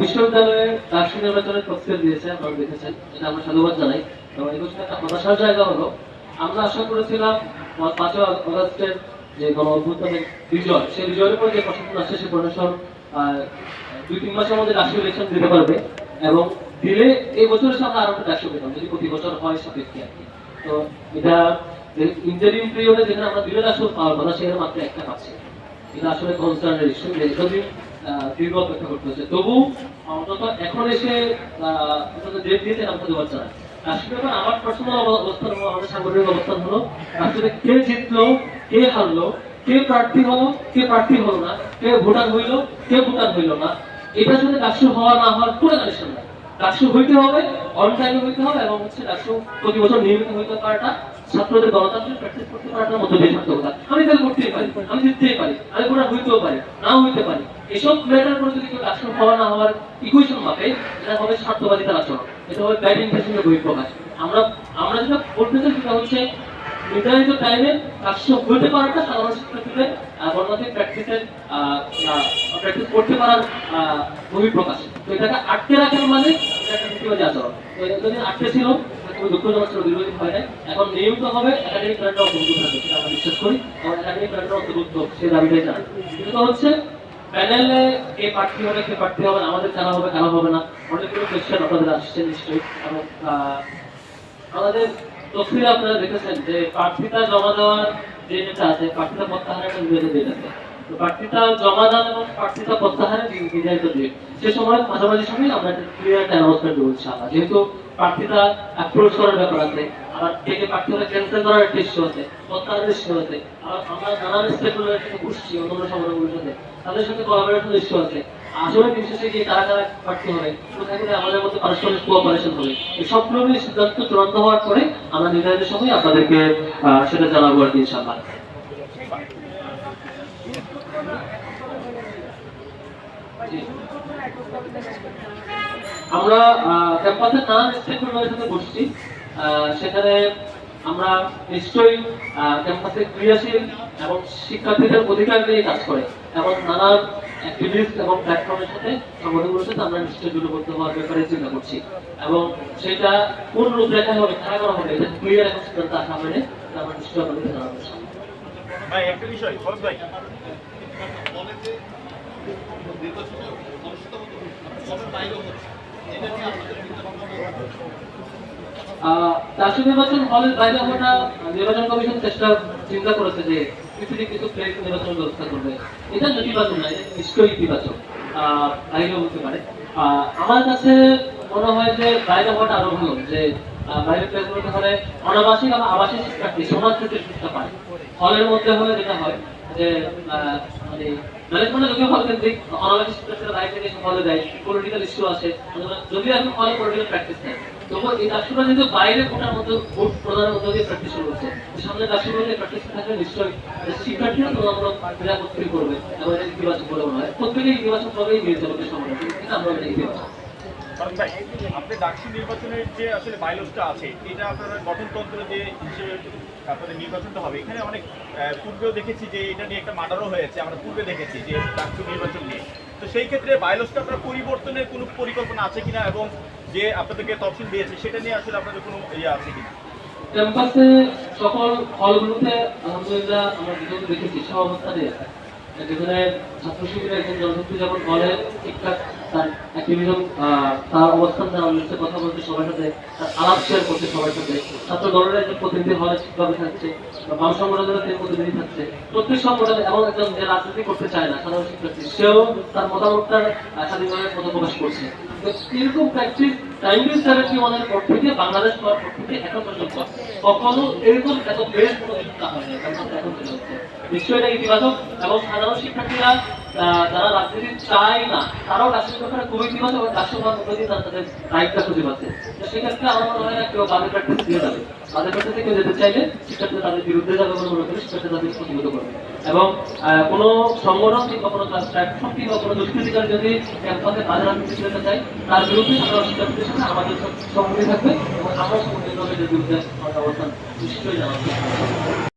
বিশ্ববিদ্যালয়ে রাষ্ট্রীয় নির্বাচনের প্রক্রিয়া দিয়েছে আপনারা দেখেছেন, এটা আমরা সাধুবাদ জানাই। এবং এই একটা হতাশার জায়গা হলো। আমরা আশা করেছিলাম পাঁচই আগস্টের যে গণ অভ্যুত্থানের বিজয়, সেই বিজয়ের উপর যে প্রশাসন আসছে সেই প্রশাসন দুই, তিন মাসের মধ্যে রাষ্ট্রীয় ইলেকশন দিতে পারবে এবং দিলে এই বছর এসে আমরা আরও একটা রাষ্ট্র পেতাম যদি প্রতি বছর হয় সাপেক্ষে আর কি। তো এটা ইন্টারিম পিরিয়ডে যেখানে আমরা দিলে রাষ্ট্র পাওয়ার কথা, সেখানে মাত্র একটা পাচ্ছি। এটা আসলে কনসার্নের ইস্যু যে অপেক্ষা করতে হচ্ছে তবু অন্তত এখন এসে ডেট আমরা অবস্থান হলো আমাদের সাংগঠনিক অবস্থান হলো আসলে কে জিতলো, কে হারলো, কে প্রার্থী হলো, কে প্রার্থী হলো না, কে ভোটার হইল, কে ভোটার হইল না, এটা সাথে ডাকসু হওয়া না হওয়ার কোনো কানেকশন নাই ডাকসু হইতে হবে অন টাইমে হইতে হবে, এবং হচ্ছে ডাকসু প্রতি বছর নিয়মিত হইতে পারাটা, ছাত্রদের গণতান্ত্রিক প্র্যাকটিস করতে পারাটার মধ্যে দিয়ে আমি তাহলে করতেই পারি, আমি জিততেই পারি, আমি ভোটার হইতেও পারি, নাও হইতে পারি এসব ম্যাটার করে যদি কেউ ডাকসু হওয়া না হওয়ার ইকুয়েশন মাপে এটা হবে স্বার্থবাদিতার আচরণ। এটা হবে ব্যাড ইন্টেনশনের বহিঃপ্রকাশ। আমরা আমরা যেটা বলতে চাই সেটা হচ্ছে নির্ধারিত টাইমে কাজটা হইতে পারাটা সাধারণ শিক্ষার্থীদের গণতান্ত্রিক প্র্যাকটিসের প্র্যাকটিস করতে পারার বহিঃপ্রকাশ। তো এটাকে আটকে রাখার মানে একটা নীতিবাদী আচরণ। তো এতদিন আটকে ছিল দুঃখজনক ছিল দীর্ঘদিন হয় এখন নিয়মিত হবে একাডেমিক বিশ্বাস করি। একাডেমিক সে দাবিটাই কিন্তু হচ্ছে প্যানেলে কে প্রার্থী হবে, কে প্রার্থী আমাদের হবে হবে না। অনেকগুলো কোয়েশ্চেন আপনাদের আসছে নিশ্চয়ই। আমাদের আপনারা দেখেছেন যে প্রার্থিতা জমা দেওয়ার যে যেটা আছে, প্রার্থিতা প্রত্যাহারের একটা আছে। তো প্রার্থিতা জমা দান এবং প্রার্থিতা প্রত্যাহারের নির্ধারিত সে সময় মাঝামাঝি সময় আমরা একটা ক্লিয়ার অ্যানাউন্সমেন্ট দেবো যেহেতু প্রার্থিতা অ্যাপ্রোচ করার ব্যাপার আছে আবার কে কে প্রার্থীরা ক্যান্সেল করার একটা ইস্যু আছে প্রত্যাহারের ইস্যু আছে, আবার আমরা নানান স্টেকহোল্ডারের সাথে বসছি অন্যান্য সংগঠনগুলোর সাথে, তাদের সাথে কোলাবোরেশন ইস্যু আছে। আসলে দিন শেষে গিয়ে কারা কারা প্রার্থী হবে কোথায় কোথায় আমাদের মধ্যে পারস্পরিক কোঅপারেশন হবে। এই সবগুলো সিদ্ধান্ত চূড়ান্ত হওয়ার পরে আমরা নির্ধারিত সময় আপনাদেরকে সেটা জানাব আর কি ইনশাআল্লাহ। আমরা ক্যাম্পাসের নানান স্টেকহোল্ডারের সাথে বসছি সেখানে আমরা নিশ্চয়ই ক্যাম্পাসে ক্রিয়াশীল এবং শিক্ষার্থীদের অধিকার নিয়ে কাজ করে এবং অ্যাক্টিভিস্ট এবং প্ল্যাটফর্মের সাথে সংগঠনগুলোর সাথে আমরা নিশ্চয়ই জুটবদ্ধ হওয়ার ব্যাপারে চিন্তা করছি। এবং সেটা কোন রূপরেখায় হবে কারা করা হবে এটা ক্লিয়ার এখন সিদ্ধান্ত আসা হয়নি আমরা নিশ্চয়ই আপনাদের জানাব ভাই একটা বিষয় ভাই। কলেজে নির্বাচন অনুষ্ঠিত হতো সবার বাইরে হচ্ছে নিয়ে? রাষ্ট্রীয় নির্বাচন হলের বাইরে হওয়াটা নির্বাচন কমিশন চেষ্টা চিন্তা করেছে যে পৃথিবী কিছু প্লেস নির্বাচন ব্যবস্থা করবে। এটা নেতিবাচক না এটা নিশ্চয়ই ইতিবাচক বাইরেও হতে পারে। আমার কাছে মনে হয় যে বাইরে হওয়াটা আরও ভালো যে আহ, বাইরের প্লেসগুলোতে হলে অনাবাসিক এবং আবাসিক শিক্ষার্থী সমাজ থেকে শিক্ষা পায়। হলের মধ্যে হলে যেটা হয় শিক্ষার্থীরা বাইরে থেকে পলিটিক্যাল প্র্যাকটিস সামনে রাষ্ট্রগুলোতে প্র্যাকটিস নিশ্চয়ই করবে, এবং ইতিবাচক ইতিবাচক ভাবেই নিয়ে যাবে আমরা ইতিবাচক। ফরজ ভাই যে আসলে বাইলসটা আছে, এটা আপনারা গঠনতন্ত্র যে হিসেবে আপনাদের নির্বাচনটা হবে। এখানে অনেক পূর্বেও দেখেছি যে এটা নিয়ে একটা মার্ডারও হয়েছে, আমরা পূর্বে দেখেছি যে ডাকসু নির্বাচন নিয়ে। তো সেই ক্ষেত্রে বাইলসটা আপনার পরিবর্তনের কোনো পরিকল্পনা আছে কিনা এবং যে আপনাদেরকে তফসিল দিয়েছে, সেটা নিয়ে আসলে আপনাদের কোনো ইয়ে আছে কিনা? ক্যাম্পাসে সকল যেখানে ছাত্র শিবিরের একজন জনশক্তি যখন বলে, ঠিকঠাক তার অ্যাক্টিভিজম তার অবস্থান তার অন্যের কথা বলতে সবার সাথে, তার আলাপ শেয়ার করছে সবার সাথে। ছাত্র দলের একজন প্রতিনিধি হলে ঠিকভাবে থাকছে বাম সংগঠনের তিন প্রতিনিধি থাকছে, প্রত্যেক সংগঠনে এমন একজন যে রাজনীতি করতে চায় না, সাধারণ শিক্ষার্থী, সেও তার মতামতটার স্বাধীনভাবে মত করছে। এরকম প্র্যাকটিস নাইনটিন সেভেন্টি ওয়ানের পর বাংলাদেশ হওয়ার পর থেকে পর্যন্ত কখনো এরকম এত বেশ কোনো চিন্তা এখন পর্যন্ত। নিশ্চয়ই এটা ইতিবাচক, এবং সাধারণ শিক্ষার্থীরা যারা রাজনীতি চায় না, তারাও রাষ্ট্রের ব্যাপারে খুবই ইতিবাচক এবং রাষ্ট্র হওয়ার মধ্যে দিয়ে তারা তাদের রাইটটা খুঁজে পাচ্ছে। সেক্ষেত্রে আমার মনে হয় না কেউ বাদের প্র্যাকটিস দিয়ে যাবে। বাদের প্র্যাকটিসে কেউ যেতে চাইলে শিক্ষার্থীরা তাদের বিরুদ্ধে যাবে বলে মনে করে শিক্ষার্থীরা তাদের প্রতিহত করবে। এবং কোনো সংগঠন কিংবা কোনো প্ল্যাটফর্ম কিংবা কোনো দুষ্কৃতিকার যদি ক্যাম্পাসে বাধা রাজনীতি যেতে চায়, তার বিরুদ্ধে সাধারণ শিক্ষার্থীদের সাথে আমাদের সংগঠন থাকবে এবং আমরা সংগঠিতভাবে এদের বিরুদ্ধে অবস্থান নিশ্চয়ই জানাব।